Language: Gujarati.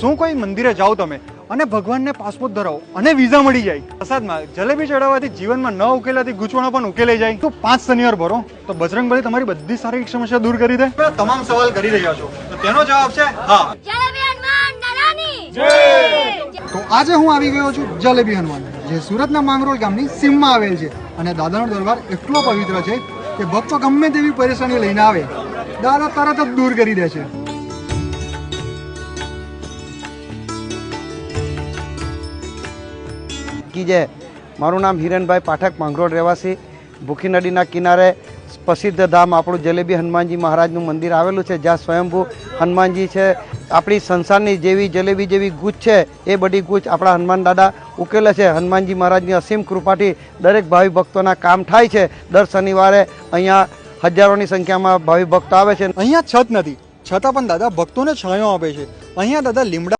શું કોઈ મંદિરે જાઓ તમે અને ભગવાનને પાસપોર્ટ ધરાવો અને વિઝા મળી જાય. પ્રસાદમાં જલેબી ચડાવવાથી જીવનમાં ન ઉકેલાતી ગૂંચવણો પણ ઉકેલાઈ જાય. તો પાંચ શનિવાર ભરો. તો બજરંગબલી તમારી બધી શારીરિક સમસ્યા દૂર કરી દે. તમામ સવાલ કરી રહ્યા છો. તો તેનો જવાબ છે હા. જલેબી હનુમાન દાદાની તો આજે હું આવી ગયો છું જલેબી હનુમાન જે સુરતના માંગરોળ ગામની સીમમાં આવેલ છે. અને દાદાનો દરબાર એટલો પવિત્ર છે કે ભક્તો ગમે તેવી પરેશાની લઈને આવે. દાદા તરત જ દૂર કરી દે છે. કી જય. મારું નામ હિરણભાઈ પાઠક માંગરોળ રહેવાસી. ભૂખી નદીના કિનારે પ્રસિદ્ધ ધામ આપણું જલેબી હનુમાનજી મહારાજનું મંદિર આવેલું છે. જ્યાં સ્વયંભૂ હનુમાનજી છે. આપણી સંસારની જેવી જલેબી જેવી ગુચ્છ છે, એ બધી ગુચ્છ આપણા હનુમાન દાદા ઉકેલે છે. હનુમાનજી મહારાજની અસીમ કૃપાથી દરેક ભાવિ ભક્તોના કામ થાય છે. દર શનિવારે અહીંયા હજારોની સંખ્યામાં ભાવિ ભક્તો આવે છે. અહીંયા છત નથી. છતાં પણ દાદા ભક્તોને છાંયો આપે છે. અહીંયા દાદા લીમડા